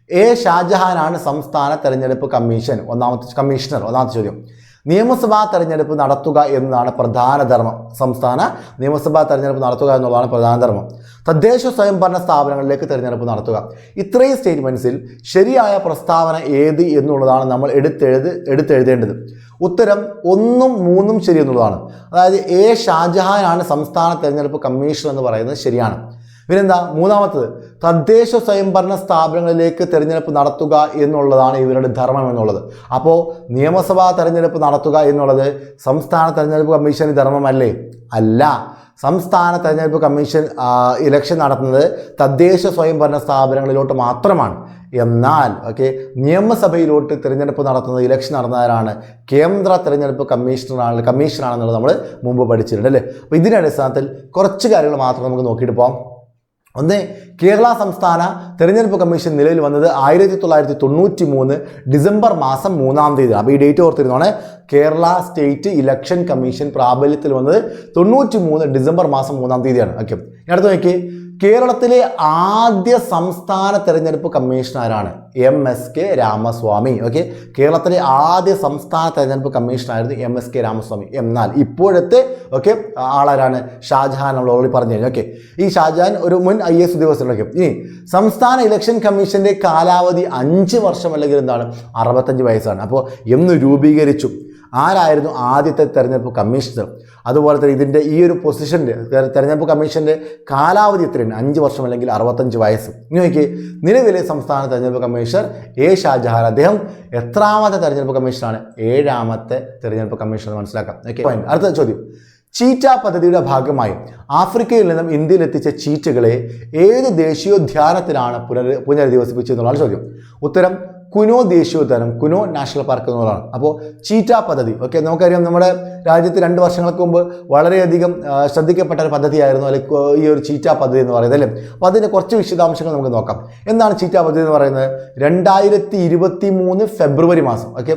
എ ഷാജഹാനാണ് സംസ്ഥാന തെരഞ്ഞെടുപ്പ് കമ്മീഷൻ. ഒന്നാമത്തെ കമ്മീഷണർ. ഒന്നാമത്തെ ചോദ്യം. നിയമസഭാ തെരഞ്ഞെടുപ്പ് നടത്തുക എന്നതാണ് പ്രധാന ധർമ്മം. സംസ്ഥാന നിയമസഭാ തെരഞ്ഞെടുപ്പ് നടത്തുക എന്നുള്ളതാണ് പ്രധാന ധർമ്മം. തദ്ദേശ സ്വയംഭരണ സ്ഥാപനങ്ങളിലേക്ക് തെരഞ്ഞെടുപ്പ് നടത്തുക. ഇത്രയും സ്റ്റേറ്റ്മെന്റ്സിൽ ശരിയായ പ്രസ്താവന ഏത് എന്നുള്ളതാണ് നമ്മൾ എടുത്തെഴുത് എടുത്തെഴുതേണ്ടത്. ഉത്തരം ഒന്നും മൂന്നും ശരി എന്നുള്ളതാണ്. അതായത് എ ഷാജഹാൻ ആണ് സംസ്ഥാന തെരഞ്ഞെടുപ്പ് കമ്മീഷൻ എന്ന് പറയുന്നത് ശരിയാണ്. പിന്നെന്താ മൂന്നാമത്തത് തദ്ദേശ സ്വയംഭരണ സ്ഥാപനങ്ങളിലേക്ക് തിരഞ്ഞെടുപ്പ് നടത്തുക എന്നുള്ളതാണ് ഇവരുടെ ധർമ്മം എന്നുള്ളത്. അപ്പോൾ നിയമസഭാ തെരഞ്ഞെടുപ്പ് നടത്തുക എന്നുള്ളത് സംസ്ഥാന തെരഞ്ഞെടുപ്പ് കമ്മീഷന് ധർമ്മമല്ലേ? അല്ല. സംസ്ഥാന തെരഞ്ഞെടുപ്പ് കമ്മീഷൻ ഇലക്ഷൻ നടത്തുന്നത് തദ്ദേശ സ്വയംഭരണ സ്ഥാപനങ്ങളിലോട്ട് മാത്രമാണ്. എന്നാൽ ഓക്കെ നിയമസഭയിലോട്ട് തിരഞ്ഞെടുപ്പ് നടത്തുന്നത് ഇലക്ഷൻ നടന്നവരാണ്. കേന്ദ്ര തിരഞ്ഞെടുപ്പ് കമ്മീഷണറാണ് കമ്മീഷനാണെന്നുള്ളത് നമ്മൾ മുമ്പ് പഠിച്ചിട്ടുണ്ട് അല്ലേ? അപ്പോൾ ഇതിന്റെ അടിസ്ഥാനത്തിൽ കുറച്ച് കാര്യങ്ങൾ മാത്രം നമുക്ക് നോക്കിയിട്ട് പോകാം ഒന്ന് കേരള സംസ്ഥാന തെരഞ്ഞെടുപ്പ് കമ്മീഷൻ നിലവിൽ വന്നത് ആയിരത്തി തൊള്ളായിരത്തി തൊണ്ണൂറ്റി മൂന്ന് ഡിസംബർ മാസം മൂന്നാം തീയതി. അപ്പോൾ ഈ ഡേറ്റ് ഓർത്തിരുന്നതാണ് കേരള സ്റ്റേറ്റ് ഇലക്ഷൻ കമ്മീഷൻ പ്രാബല്യത്തിൽ വന്നത് തൊണ്ണൂറ്റി മൂന്ന് ഡിസംബർ മാസം മൂന്നാം തീയതിയാണ്. ഓക്കെ. അടുത്ത് നോക്കി കേരളത്തിലെ ആദ്യ സംസ്ഥാന തെരഞ്ഞെടുപ്പ് കമ്മീഷണറാണ് M S K Ramaswamy. Okay? കേരളത്തിലെ ആദ്യ സംസ്ഥാന തെരഞ്ഞെടുപ്പ് കമ്മീഷണറായിരുന്നു എം എസ് കെ രാമസ്വാമി. എന്നാൽ ഇപ്പോഴത്തെ ഓക്കെ ആളാരാണ് ഷാജഹാൻ നമ്മൾ ഓൾറെഡി പറഞ്ഞു കഴിഞ്ഞു ഓക്കെ? ഈ ഷാജഹാൻ ഒരു മുൻ ഐ എസ് ഉദ്യോഗസ്ഥനൊക്കെ ഇനി സംസ്ഥാന ഇലക്ഷൻ കമ്മീഷന്റെ കാലാവധി അഞ്ച് വർഷം അല്ലെങ്കിൽ എന്താണ്? അറുപത്തഞ്ച് വയസ്സാണ്. അപ്പോൾ എന്ന് രൂപീകരിച്ചു. ആരായിരുന്നു ആദ്യത്തെ തെരഞ്ഞെടുപ്പ് കമ്മീഷണർ? അതുപോലെ തന്നെ ഇതിന്റെ ഈ ഒരു പൊസിഷന്റെ തെരഞ്ഞെടുപ്പ് കമ്മീഷന്റെ കാലാവധി എത്രയാണ് അഞ്ച് വർഷം അല്ലെങ്കിൽ അറുപത്തഞ്ച് വയസ്സ്. ഇനി നോക്കി നിലവിലെ സംസ്ഥാന തെരഞ്ഞെടുപ്പ് കമ്മീഷണർ എ ഷാജഹാൻ. അദ്ദേഹം എത്രാമത്തെ തെരഞ്ഞെടുപ്പ് കമ്മീഷനാണ് ഏഴാമത്തെ തെരഞ്ഞെടുപ്പ് കമ്മീഷണർ മനസ്സിലാക്കാം. ഓക്കെ അടുത്ത ചോദ്യം. ചീറ്റ പദ്ധതിയുടെ ഭാഗമായി ആഫ്രിക്കയിൽ നിന്നും ഇന്ത്യയിൽ എത്തിച്ച ചീറ്റകളെ ഏത് ദേശീയോദ്യാനത്തിലാണ് പുനർ പുനരധിവസിപ്പിച്ചതെന്നുള്ളതാണ് ചോദ്യം. ഉത്തരം കുനോ ദേശീയോദ്യാനം കുനോ നാഷണൽ പാർക്ക് എന്നുള്ളതാണ്. അപ്പോൾ ചീറ്റ പദ്ധതി. ഓക്കെ നമുക്കറിയാം നമ്മുടെ രാജ്യത്ത് രണ്ട് വർഷങ്ങൾക്ക് മുമ്പ് വളരെയധികം ശ്രദ്ധിക്കപ്പെട്ട ഒരു പദ്ധതിയായിരുന്നു അല്ലെങ്കിൽ ഈ ഒരു ചീറ്റ പദ്ധതി എന്ന് പറയുന്നത് അല്ലേ? അപ്പോൾ അതിന്റെ കുറച്ച് വിശദാംശങ്ങൾ നമുക്ക് നോക്കാം. എന്താണ് ചീറ്റ പദ്ധതി എന്ന് പറയുന്നത്? രണ്ടായിരത്തി ഇരുപത്തി മൂന്ന് ഫെബ്രുവരി മാസം ഓക്കെ?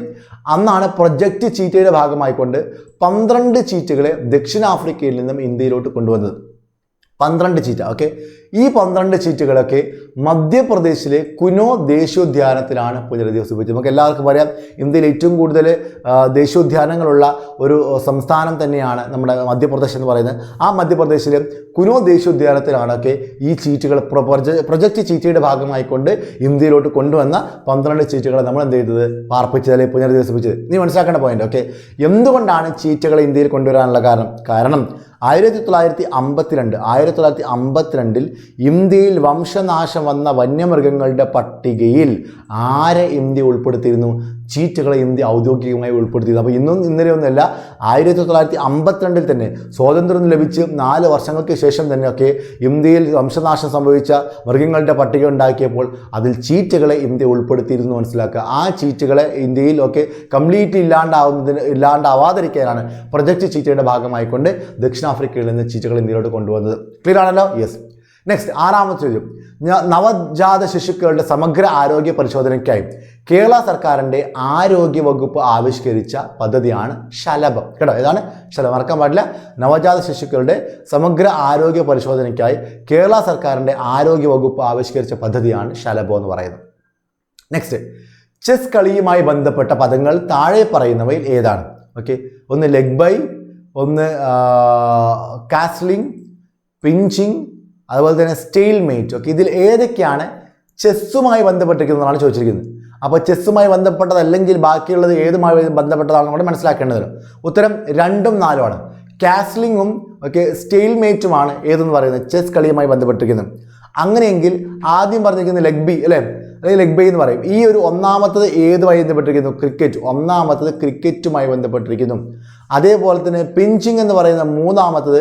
അന്നാണ് പ്രൊജക്റ്റ് ചീറ്റയുടെ ഭാഗമായിക്കൊണ്ട് പന്ത്രണ്ട് ചീറ്റുകളെ ദക്ഷിണാഫ്രിക്കയിൽ നിന്നും ഇന്ത്യയിലോട്ട് കൊണ്ടുവന്നത്. പന്ത്രണ്ട് ചീറ്റ ഓക്കെ? ഈ പന്ത്രണ്ട് ചീറ്റുകളൊക്കെ മധ്യപ്രദേശിലെ കുനോ ദേശീയോദ്യാനത്തിലാണ് പുനരധിവസിപ്പിച്ചത് നമുക്ക് എല്ലാവർക്കും അറിയാം ഇന്ത്യയിൽ ഏറ്റവും കൂടുതൽ ദേശീയോദ്യാനങ്ങളുള്ള ഒരു സംസ്ഥാനം തന്നെയാണ് നമ്മുടെ മധ്യപ്രദേശ് എന്ന് പറയുന്നത്. ആ മധ്യപ്രദേശിലെ കുനോ ദേശീയോദ്യാനത്തിലാണൊക്കെ ഈ ചീറ്റുകൾ പ്രൊജക്റ്റ് ചീറ്റയുടെ ഭാഗമായിക്കൊണ്ട് ഇന്ത്യയിലോട്ട് കൊണ്ടുവന്ന പന്ത്രണ്ട് ചീറ്റുകളെ നമ്മൾ എന്ത് ചെയ്തത്? പാർപ്പിച്ചത് അല്ലെങ്കിൽ പുനരധിവസിപ്പിച്ചത്. നീ മനസ്സിലാക്കേണ്ട പോയിന്റ് ഓക്കെ എന്തുകൊണ്ടാണ് ചീറ്റകളെ ഇന്ത്യയിൽ കൊണ്ടുവരാനുള്ള കാരണം? കാരണം ആയിരത്തി തൊള്ളായിരത്തി അമ്പത്തിരണ്ട് ആയിരത്തി തൊള്ളായിരത്തി അമ്പത്തിരണ്ടിൽ ഇന്ത്യയിൽ വംശനാശം വന്ന വന്യമൃഗങ്ങളുടെ പട്ടികയിൽ ആരെ ഇന്ത്യ ഉൾപ്പെടുത്തിയിരുന്നു? ചീറ്റുകളെ ഇന്ത്യ ഔദ്യോഗികമായി ഉൾപ്പെടുത്തിയത്. അപ്പോൾ ഇന്നും ഇന്നലെ ഒന്നുമല്ല ആയിരത്തി തൊള്ളായിരത്തി അമ്പത്തിരണ്ടിൽ തന്നെ സ്വാതന്ത്ര്യം ലഭിച്ച് നാല് വർഷങ്ങൾക്ക് ശേഷം തന്നെയൊക്കെ ഇന്ത്യയിൽ വംശനാശം സംഭവിച്ച മൃഗങ്ങളുടെ പട്ടിക ഉണ്ടാക്കിയപ്പോൾ അതിൽ ചീറ്റുകളെ ഇന്ത്യ ഉൾപ്പെടുത്തിയിരുന്നു മനസ്സിലാക്കുക. ആ ചീറ്റുകളെ ഇന്ത്യയിൽ ഒക്കെ കംപ്ലീറ്റ് ഇല്ലാണ്ടാവുന്നതിന് ഇല്ലാണ്ടാവാതിരിക്കാനാണ് പ്രൊജക്റ്റ് ചീറ്റയുടെ ഭാഗമായിക്കൊണ്ട് ദക്ഷിണാഫ്രിക്കയിൽ നിന്ന് ചീറ്റുകൾ ഇന്ത്യയിലോട്ട് കൊണ്ടുവന്നത്. ക്ലിയർ ആണല്ലോ? യെസ് നെക്സ്റ്റ് ആറാമത്തെ ചോദ്യം. നവജാത ശിശുക്കളുടെ സമഗ്ര ആരോഗ്യ പരിശോധനയ്ക്കായി കേരള സർക്കാരിന്റെ ആരോഗ്യ വകുപ്പ് ആവിഷ്കരിച്ച പദ്ധതിയാണ് ശലഭം. കേട്ടോ ഏതാണ്? ശലഭം. മറക്കാൻ പാടില്ല. നവജാത ശിശുക്കളുടെ സമഗ്ര ആരോഗ്യ പരിശോധനയ്ക്കായി കേരള സർക്കാരിന്റെ ആരോഗ്യ വകുപ്പ് ആവിഷ്കരിച്ച പദ്ധതിയാണ് ശലഭം എന്ന് പറയുന്നത്. നെക്സ്റ്റ് ചെസ് കളിയുമായി ബന്ധപ്പെട്ട പദങ്ങൾ താഴെ പറയുന്നവയിൽ ഏതാണ്? ഓക്കെ ഒന്ന് ലെഗ് ബൈ ഒന്ന് കാസ്ലിംഗ് പിഞ്ചിങ് അതുപോലെ തന്നെ സ്റ്റെയിൽ മേറ്റ് ഓക്കെ ഇതിൽ ഏതൊക്കെയാണ് ചെസ്സുമായി ബന്ധപ്പെട്ടിരിക്കുന്നതാണ് ചോദിച്ചിരിക്കുന്നത്. അപ്പോൾ ചെസ്സുമായി ബന്ധപ്പെട്ടതല്ലെങ്കിൽ ബാക്കിയുള്ളത് ഏതുമായി ബന്ധപ്പെട്ടതാണെന്ന് കൂടെ മനസ്സിലാക്കേണ്ടത് ഉത്തരം രണ്ടും നാലുമാണ്. കാസ്ലിങ്ങും ഓക്കെ സ്റ്റെയിൽ മേറ്റുമാണ് ഏതെന്ന് പറയുന്നത്. ചെസ് കളിയുമായി ബന്ധപ്പെട്ടിരിക്കുന്നത്. അങ്ങനെയെങ്കിൽ ആദ്യം പറഞ്ഞിരിക്കുന്ന ലെഗ്ബി അല്ലേ? അല്ലെങ്കിൽ ലെഗ് ബൈ എന്ന് പറയും. ഈ ഒരു ഒന്നാമത്തത് ഏതുമായി ബന്ധപ്പെട്ടിരിക്കുന്നു? ക്രിക്കറ്റ് ഒന്നാമത്തത് ക്രിക്കറ്റുമായി ബന്ധപ്പെട്ടിരിക്കുന്നു. അതേപോലെ തന്നെ പിഞ്ചിങ് എന്ന് പറയുന്ന മൂന്നാമത്തത്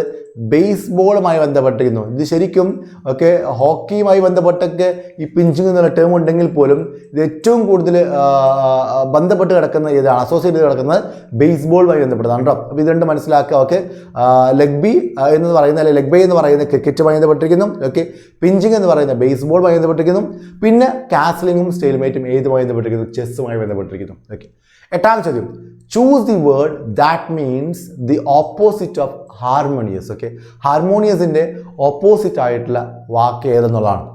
ബേസ്ബോളുമായി ബന്ധപ്പെട്ടിരിക്കുന്നു. ഇത് ശരിക്കും ഒക്കെ ഹോക്കിയുമായി ബന്ധപ്പെട്ടൊക്കെ ഈ പിഞ്ചിങ് എന്നുള്ള ടേം ഉണ്ടെങ്കിൽ പോലും ഇത് ഏറ്റവും കൂടുതൽ ബന്ധപ്പെട്ട് കിടക്കുന്ന ഇതാണ് അസോസിയേറ്റ് ചെയ്ത് കിടക്കുന്നത് ബേസ്ബോളുമായി ബന്ധപ്പെട്ടതാണ് കേട്ടോ. അപ്പോൾ ഇത് രണ്ട് മനസ്സിലാക്കുക ഓക്കെ ലെഗ്ബി എന്ന് പറയുന്ന അല്ലെങ്കിൽ ലെഗ് ബൈ എന്ന് പറയുന്ന ക്രിക്കറ്റുമായി ബന്ധപ്പെട്ടിരിക്കുന്നു ഓക്കെ പിഞ്ചിങ് എന്ന് പറയുന്ന ബേസ്ബോളുമായി ബന്ധപ്പെട്ടിരിക്കുന്നു പിന്നെ കാസ്ലിങ്ങും സ്റ്റെയിൽമേറ്റും ഏതുമായി ബന്ധപ്പെട്ടിരിക്കുന്നു? ചെസ്സുമായി ബന്ധപ്പെട്ടിരിക്കുന്നു ഓക്കെ എട്ടാം ചോദ്യം. Choose the word that means the opposite of harmonious okay ഹാർമോണിയസിന്റെ opposite ആയിട്ടുള്ള വാക്ക് ഏതെന്നുള്ളതാണ്.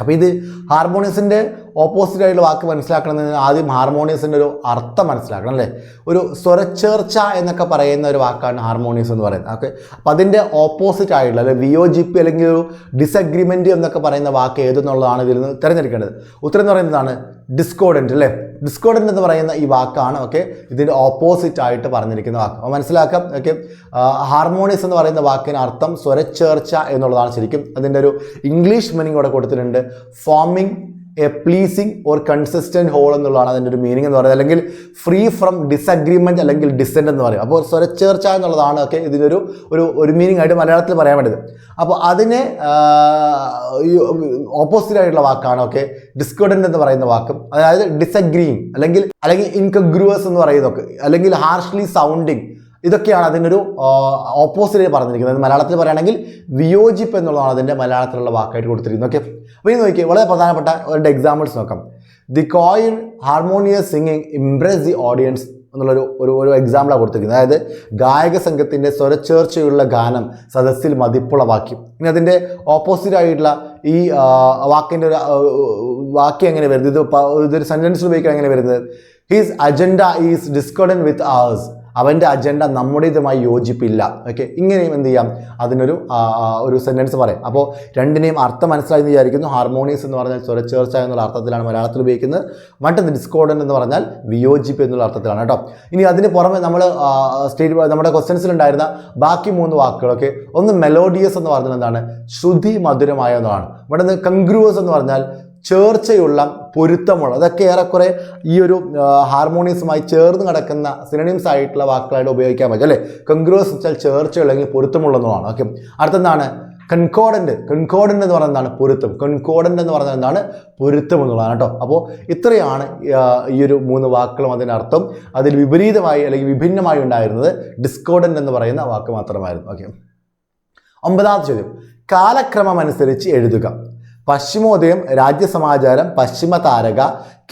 അപ്പോൾ ഇത് ഹാർമോണിയസിന്റെ ഓപ്പോസിറ്റ് ആയിട്ടുള്ള വാക്ക് മനസ്സിലാക്കണമെന്ന് ആദ്യം ഹാർമോണിയസിന്റെ ഒരു അർത്ഥം മനസ്സിലാക്കണം അല്ലേ? ഒരു സ്വരച്ചേർച്ച എന്നൊക്കെ പറയുന്ന ഒരു വാക്കാണ് ഹാർമോണിയസ് എന്ന് പറയുന്നത്. ഓക്കെ അപ്പോൾ അതിന്റെ ഓപ്പോസിറ്റ് ആയിട്ടുള്ള അല്ലെങ്കിൽ വിയോജിപ്പ് അല്ലെങ്കിൽ ഒരു ഡിസഗ്രിമെന്റ് എന്നൊക്കെ പറയുന്ന വാക്ക് ഏതെന്നുള്ളതാണ് ഇതിൽ നിന്ന് തിരഞ്ഞെടുക്കേണ്ടത്. ഉത്തരം എന്ന് പറയുന്നതാണ് ഡിസ്കോഡന്റ് അല്ലേ? ഡിസ്കോഡന്റ് എന്ന് പറയുന്ന ഈ വാക്കാണ് ഓക്കെ ഇതിന്റെ ഓപ്പോസിറ്റ് ആയിട്ട് പറഞ്ഞിരിക്കുന്ന വാക്ക്. അപ്പോൾ മനസ്സിലാക്കാം ഓക്കെ ഹാർമോണിയസ് എന്ന് പറയുന്ന വാക്കിന് അർത്ഥം സ്വരച്ചേർച്ച എന്നുള്ളതാണ് ശരിക്കും. അതിന്റെ ഒരു ഇംഗ്ലീഷ് മീനിങ് കൂടെ കൊടുത്തിട്ടുണ്ട്. Forming a pleasing or consistent whole എന്നുള്ളതാണ് അതിന്റെ ഒരു മീനിങ് എന്ന് പറയുന്നത്. അല്ലെങ്കിൽ ഫ്രീ ഫ്രം ഡിസഗ്രിമെന്റ് അല്ലെങ്കിൽ ഡിസെന്റ് എന്ന് പറയും. അപ്പോൾ സ്വരച്ചേർച്ച എന്നുള്ളതാണ് ഒക്കെ ഇതിനൊരു ഒരു ഒരു മീനിങ് ആയിട്ട് മലയാളത്തിൽ പറയാൻ വേണ്ടത് അപ്പോൾ അതിനെ ഓപ്പോസിറ്റ് ആയിട്ടുള്ള വാക്കാണ് ഓക്കെ ഡിസ്കോഡന്റ് എന്ന് പറയുന്ന വാക്കും. അതായത് ഡിസഗ്രീയിങ് അല്ലെങ്കിൽ അല്ലെങ്കിൽ ഇൻകഗ്രുവസ് എന്ന് പറയുന്നതൊക്കെ. അല്ലെങ്കിൽ ഹാർഷ്ലി സൗണ്ടിങ് ഇതൊക്കെയാണ് അതിനൊരു ഓപ്പോസിറ്റ് പറഞ്ഞിരിക്കുന്നത്. മലയാളത്തിൽ പറയുകയാണെങ്കിൽ വിയോജിപ്പ് എന്നുള്ളതാണ് അതിന്റെ മലയാളത്തിലുള്ള വാക്കായിട്ട് കൊടുത്തിരിക്കുന്നത്. ഓക്കെ അപ്പോൾ ഇത് നോക്കിയാൽ വളരെ പ്രധാനപ്പെട്ട ഒരു എക്സാമ്പിൾസ് നോക്കാം. The coin harmonious singing impress the audience എന്നുള്ളൊരു ഒരു ഒരു എക്സാമ്പിളാണ് കൊടുത്തിരിക്കുന്നത്. അതായത് ഗായക സംഘത്തിന്റെ സ്വരച്ചേർച്ചയുള്ള ഗാനം സദസ്സിൽ മതിപ്പുളവാക്കി. ഇനി അതിന്റെ ഓപ്പോസിറ്റ് ആയിട്ടുള്ള ഈ വാക്കിന്റെ ഒരു വാക്യം എങ്ങനെ വരുന്നത്? ഇത് ഇതൊരു സെന്റൻസിൽ ഉപയോഗിക്കാൻ എങ്ങനെ വരുന്നത്? His agenda is discordant with ours അവന്റെ അജണ്ട നമ്മുടേതുമായി യോജിപ്പില്ല. ഓക്കെ ഇങ്ങനെയും എന്ത് ചെയ്യാം? അതിനൊരു ഒരു സെന്റൻസ് പറയാം. അപ്പോൾ രണ്ടിനെയും അർത്ഥം മനസ്സിലായി എന്ന് വിചാരിക്കുന്നു. ഹാർമോണിയസ് എന്ന് പറഞ്ഞാൽ സ്വരച്ചേർച്ച എന്നുള്ള അർത്ഥത്തിലാണ് മലയാളത്തിൽ ഉപയോഗിക്കുന്നത്. മറ്റ് ഡിസ്കോർഡൻ എന്ന് പറഞ്ഞാൽ വിയോജിപ്പ് എന്നുള്ള അർത്ഥത്തിലാണ് കേട്ടോ. ഇനി അതിന് പുറമെ നമ്മൾ സ്റ്റേറ്റ് നമ്മുടെ ക്വസ്റ്റ്യൻസിലുണ്ടായിരുന്ന ബാക്കി മൂന്ന് വാക്കുകളൊക്കെ ഒന്ന് മെലോഡിയസ് എന്ന് പറഞ്ഞാൽ എന്താണ്? ശ്രുതി മധുരമായ ഒന്നാണ് ഇവിടെ നിന്ന് കൺഗ്രൂവസ് എന്ന് പറഞ്ഞാൽ ചേർച്ചയുള്ള പൊരുത്തമുള്ള അതൊക്കെ ഏറെക്കുറെ ഈ ഒരു ഹാർമോണിയസുമായി ചേർന്ന് കിടക്കുന്ന സിനണിംസ് ആയിട്ടുള്ള വാക്കുകളായിട്ട് ഉപയോഗിക്കാൻ പറ്റും അല്ലേ? കൺഗ്രോസ് വെച്ചാൽ ചേർച്ചയുള്ള അല്ലെങ്കിൽ പൊരുത്തമുള്ളതാണ് ഓക്കെ അടുത്തെന്താണ്? കൺകോഡന്റ് കൺകോഡന്റ് എന്ന് പറയുന്നത് എന്താണ്? പൊരുത്തം. കൺകോഡന്റ് എന്ന് പറഞ്ഞാൽ എന്താണ്? പൊരുത്തം എന്നുള്ളതാണ് കേട്ടോ. അപ്പോൾ ഇത്രയാണ് ഈ ഒരു മൂന്ന് വാക്കുകളും അതിന്റെ അർത്ഥം അതിൽ വിപരീതമായി അല്ലെങ്കിൽ വിഭിന്നമായി ഉണ്ടായിരുന്നത് ഡിസ്കോഡന്റ് എന്ന് പറയുന്ന വാക്ക് മാത്രമായിരുന്നു. ഓക്കെ ഒമ്പതാമത്തെ ചോദ്യം. കാലക്രമം അനുസരിച്ച് എഴുതുക. പശ്ചിമോദയം രാജ്യസമാചാരം പശ്ചിമ താരക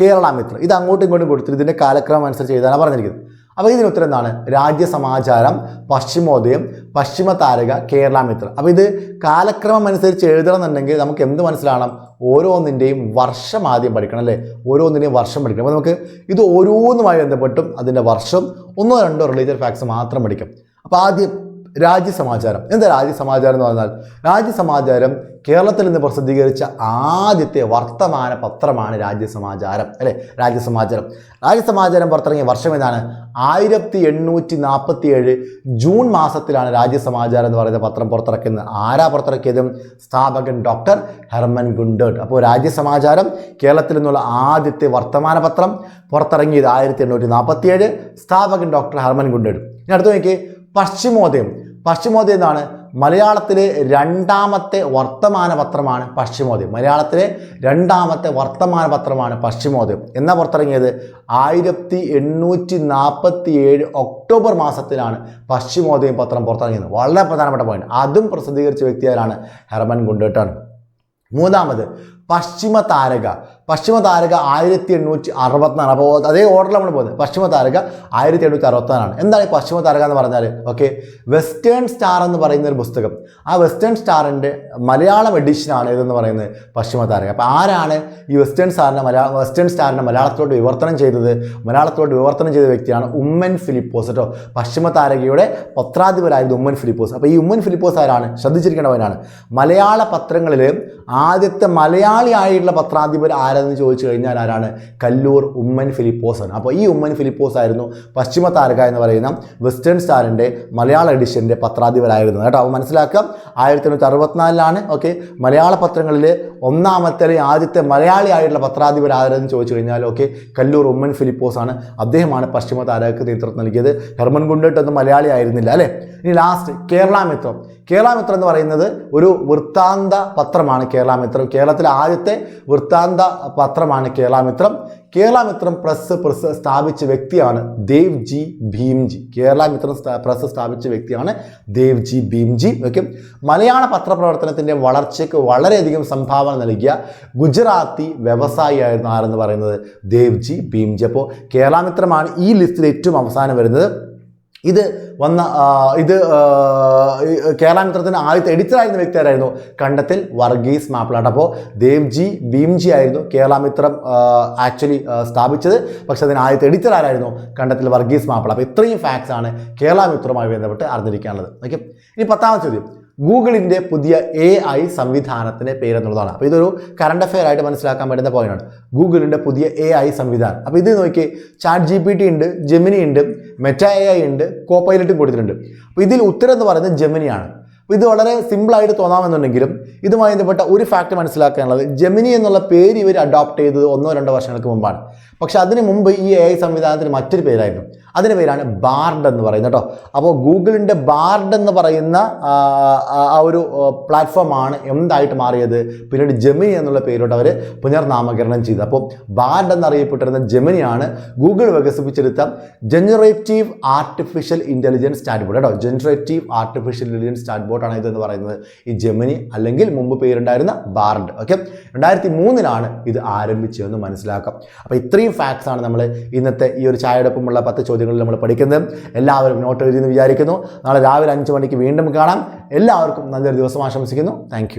കേരള മിത്രം. ഇത് അങ്ങോട്ടും ഇങ്ങോട്ടും കൊടുത്തിട്ട് ഇതിന്റെ കാലക്രമം അനുസരിച്ച് എഴുതാനാണ് പറഞ്ഞിരിക്കുന്നത്. അപ്പോൾ ഇതിന് ഉത്തരം എന്താണ്? രാജ്യസമാചാരം പശ്ചിമോദയം പശ്ചിമ താരക കേരള മിത്രം. അപ്പോൾ ഇത് കാലക്രമം അനുസരിച്ച് എഴുതണം എന്നുണ്ടെങ്കിൽ നമുക്ക് എന്ത് മനസ്സിലാണം ഓരോന്നിന്റെയും വർഷം ആദ്യം പഠിക്കണം അല്ലേ? ഓരോന്നിന്റെയും വർഷം പഠിക്കണം. അപ്പോൾ നമുക്ക് ഇത് ഓരോന്നുമായി ബന്ധപ്പെട്ടും അതിന്റെ വർഷം ഒന്നോ രണ്ടോ റിലീജിയൻ ഫാക്ട്സ് മാത്രം പഠിക്കും. അപ്പോൾ ആദ്യം രാജ്യസമാചാരം. എന്താ രാജ്യസമാചാരം എന്ന് പറഞ്ഞാൽ? രാജ്യസമാചാരം കേരളത്തിൽ നിന്ന് പ്രസിദ്ധീകരിച്ച ആദ്യത്തെ വർത്തമാന പത്രമാണ് രാജ്യസമാചാരം അല്ലേ? രാജ്യസമാചാരം. രാജ്യസമാചാരം പുറത്തിറങ്ങിയ വർഷം ഏതാണ്? ആയിരത്തി എണ്ണൂറ്റി നാൽപ്പത്തി ഏഴ് ജൂൺ മാസത്തിലാണ് രാജ്യസമാചാരം എന്ന് പറയുന്ന പത്രം പുറത്തിറക്കുന്നത്. ആരാ പുറത്തിറക്കിയതും? സ്ഥാപകൻ ഡോക്ടർ ഹെർമൻ ഗുണ്ടേർട്ട്. അപ്പോൾ രാജ്യസമാചാരം കേരളത്തിൽ നിന്നുള്ള ആദ്യത്തെ വർത്തമാന പത്രം പുറത്തിറങ്ങിയത് ആയിരത്തി എണ്ണൂറ്റി നാൽപ്പത്തി ഏഴ് സ്ഥാപകൻ ഡോക്ടർ ഹെർമൻ ഗുണ്ടേർട്ട്. ഇനി അടുത്ത് നോക്കി പശ്ചിമോദയം. പശ്ചിമോദയം എന്താണ് മലയാളത്തിലെ രണ്ടാമത്തെ വർത്തമാന പത്രമാണ് പശ്ചിമോദയം. മലയാളത്തിലെ രണ്ടാമത്തെ വർത്തമാന പത്രമാണ് പശ്ചിമോദയം. എന്നാ പുറത്തിറങ്ങിയത്? ആയിരത്തി എണ്ണൂറ്റി നാൽപ്പത്തി ഏഴ് ഒക്ടോബർ മാസത്തിലാണ് പശ്ചിമോദയം പത്രം പുറത്തിറങ്ങിയത്. വളരെ പ്രധാനപ്പെട്ട പോയിന്റ് അതും പ്രസിദ്ധീകരിച്ച വ്യക്തിയാരാണ് ഹെർമൻ ഗുണ്ടേട്ടാണ്. മൂന്നാമത് പശ്ചിമ താരക. പശ്ചിമ താരക ആയിരത്തി എണ്ണൂറ്റി അറുപത്തിനാല് അപ്പോൾ അതേ ഓർഡറിൽ നമ്മൾ പോകുന്നത്. പശ്ചിമ താരക ആയിരത്തി എണ്ണൂറ്റി അറുപത്തിനാലാണ് എന്താണ് പശ്ചിമ താരക എന്ന് പറഞ്ഞാൽ? ഓക്കെ വെസ്റ്റേൺ സ്റ്റാർ എന്ന് പറയുന്ന ഒരു പുസ്തകം. ആ വെസ്റ്റേൺ സ്റ്റാറിന്റെ മലയാളം എഡിഷനാണ് ഇതെന്ന് പറയുന്നത്? പശ്ചിമ താരക അപ്പോൾ ആരാണ് ഈ വെസ്റ്റേൺ സ്റ്റാറിനെ മലയാള വെസ്റ്റേൺ സ്റ്റാറിനെ മലയാളത്തിലോട്ട് വിവർത്തനം ചെയ്തത്? മലയാളത്തിലോട്ട് വിവർത്തനം ചെയ്ത വ്യക്തിയാണ് ഉമ്മൻ ഫിലിപ്പോസ് കേട്ടോ. പശ്ചിമ താരകയുടെ പത്രാധിപരായത് ഉമ്മൻ ഫിലിപ്പോസ്. അപ്പോൾ ഈ ഉമ്മൻ ഫിലിപ്പോസ് ആരാണ്? ശ്രദ്ധിച്ചിരിക്കേണ്ടവനാണ്. മലയാള പത്രങ്ങളിൽ ആദ്യത്തെ മലയാളി ആയിട്ടുള്ള പത്രാധിപർ ആരെന്ന് ചോദിച്ചു കഴിഞ്ഞാൽ ആരാണ്? കല്ലൂർ ഉമ്മൻ ഫിലിപ്പോസ് ആണ് അപ്പോൾ ഈ ഉമ്മൻ ഫിലിപ്പോസ് ആയിരുന്നു പശ്ചിമ താരക എന്ന് പറയുന്ന വെസ്റ്റേൺ സ്റ്റാറിന്റെ മലയാള എഡിഷന്റെ പത്രാധിപരായിരുന്നു കേട്ടോ അപ്പോൾ മനസ്സിലാക്കാം ആയിരത്തി തൊള്ളായിരത്തി അറുപത്തിനാലിലാണ് ഓക്കെ മലയാള പത്രങ്ങളിൽ ഒന്നാമത്തെ ആദ്യത്തെ മലയാളി ആയിട്ടുള്ള പത്രാധിപർ ആരെന്ന് ചോദിച്ചു കഴിഞ്ഞാൽ ഓക്കെ കല്ലൂർ ഉമ്മൻ ഫിലിപ്പോസ് ആണ് അദ്ദേഹമാണ് പശ്ചിമ താരകക്ക് നേതൃത്വം നൽകിയത്. ഹെർമൻ ഗുണ്ടട്ട് ഒന്നും മലയാളി ആയിരുന്നില്ല അല്ലേ? ഇനി ലാസ്റ്റ് കേരള മിത്രം. കേരള മിത്രം എന്ന് പറയുന്നത് ഒരു വൃത്താന്ത പത്രമാണ് കേരളാമിത്രം. കേരളത്തിലെ ആദ്യത്തെ വൃത്താന്ത പത്രമാണ് കേരളാമിത്രം. കേരളാമിത്രം കേരള പ്രസ് പ്രസ് സ്ഥാപിച്ച വ്യക്തിയാണ് ദേവ് ജി ഭീംജി. കേരള മിത്രം പ്രസ് സ്ഥാപിച്ച വ്യക്തിയാണ് ദേവ് ജി ഭീംജി. ഓക്കെ മലയാള പത്രപ്രവർത്തനത്തിന്റെ വളർച്ചയ്ക്ക് വളരെയധികം സംഭാവന നൽകിയ ഗുജറാത്തി വ്യവസായിയായിരുന്നു ആരെന്ന് പറയുന്നത് ദേവ് ജി ഭീംജി. അപ്പോൾ കേരളാമിത്രമാണ് ഈ ലിസ്റ്റിൽ ഏറ്റവും അവസാനം വരുന്നത്. ഇത് വന്ന ഇത് കേരളാമിത്രത്തിന് ആദ്യത്തെ എഡിറ്ററായിരുന്ന വ്യക്തി ആരായിരുന്നു? കണ്ടത്തിൽ വർഗീസ് മാപ്പിളാട്ട്. അപ്പോൾ ദേവ്ജി ഭീംജി ആയിരുന്നു കേരളാമിത്രം ആക്ച്വലി സ്ഥാപിച്ചത്. പക്ഷേ അതിന് ആദ്യത്തെ എഡിറ്റർ ആരായിരുന്നു? കണ്ടത്തിൽ വർഗീസ് മാപ്പിള. അപ്പോൾ ഇത്രയും ഫാക്ട്സ് ആണ് കേരളാമിത്രമായി ബന്ധപ്പെട്ട് അറിഞ്ഞിരിക്കാനുള്ളത്. ഓക്കെ ഇനി പത്താമത്തെ ചോദ്യം. ഗൂഗിളിന്റെ പുതിയ എ ഐ സംവിധാനത്തിന്റെ പേരെന്നുള്ളതാണ്. അപ്പോൾ ഇതൊരു കറണ്ട് അഫെയർ ആയിട്ട് മനസ്സിലാക്കാൻ പറ്റുന്ന പോയിന്റാണ് ഗൂഗിളിന്റെ പുതിയ എ ഐ സംവിധാനം. അപ്പോൾ ഇത് നോക്കി ചാറ്റ് ജി പി ടി ഉണ്ട് ജെമിനി ഉണ്ട് മെറ്റ എ ഐ ഉണ്ട് കോപ്പൈലറ്റും കൊടുത്തിട്ടുണ്ട്. അപ്പോൾ ഇതിൽ ഉത്തരം എന്ന് പറയുന്നത് ജെമിനിയാണ് അപ്പോൾ ഇത് വളരെ സിമ്പിളായിട്ട് തോന്നാമെന്നുണ്ടെങ്കിലും ഇതുമായി ബന്ധപ്പെട്ട ഒരു ഫാക്ട് മനസ്സിലാക്കാനുള്ളത് ജെമിനി എന്നുള്ള പേര് ഇവർ അഡോപ്റ്റ് ചെയ്തത് ഒന്നോ രണ്ടോ വർഷങ്ങൾക്ക് മുമ്പാണ്. പക്ഷേ അതിന് മുമ്പ് ഈ എ ഐ സംവിധാനത്തിന് മറ്റൊരു പേരായിരുന്നു. അതിന്റെ പേരാണ് ബാർഡ് എന്ന് പറയുന്നത് കേട്ടോ. അപ്പോൾ ഗൂഗിളിന്റെ ബാർഡ് എന്ന് പറയുന്ന ആ, ഒരു പ്ലാറ്റ്ഫോമാണ് എന്തായിട്ട് മാറിയത്? പിന്നീട് ജെമിനി എന്നുള്ള പേരോട്ട് അവർ പുനർനാമകരണം ചെയ്തത് അപ്പോൾ ബാർഡ് എന്നറിയപ്പെട്ടിരുന്ന ജെമിനിയാണ് ഗൂഗിൾ വികസിപ്പിച്ചെടുത്ത ജനറേറ്റീവ് ആർട്ടിഫിഷ്യൽ ഇന്റലിജൻസ് ചാറ്റ്ബോട്ട് കേട്ടോ. ജനറേറ്റീവ് ആർട്ടിഫിഷ്യൽ ഇന്റലിജൻസ് ചാറ്റ്ബോട്ടാണ് ഇതെന്ന് പറയുന്നത്. ഈ ജെമിനി അല്ലെങ്കിൽ മുമ്പ് പേരുണ്ടായിരുന്ന ബാർഡ് ഓക്കെ രണ്ടായിരത്തി മൂന്നിലാണ് ഇത് ആരംഭിച്ചതെന്ന് മനസ്സിലാക്കാം. അപ്പോൾ ഇത്രയും ഇത്രയും ഫാക്ട്സ് ആണ് നമ്മൾ ഇന്നത്തെ ഈ ഒരു ചായയോടൊപ്പമുള്ള പത്ത് ചോദ്യങ്ങളിൽ നമ്മൾ പഠിക്കുന്നത്. എല്ലാവരും നോട്ട് എഴുതിയെന്ന് വിചാരിക്കുന്നു. നാളെ രാവിലെ അഞ്ച് മണിക്ക് വീണ്ടും കാണാം. എല്ലാവർക്കും നല്ലൊരു ദിവസം ആശംസിക്കുന്നു. താങ്ക്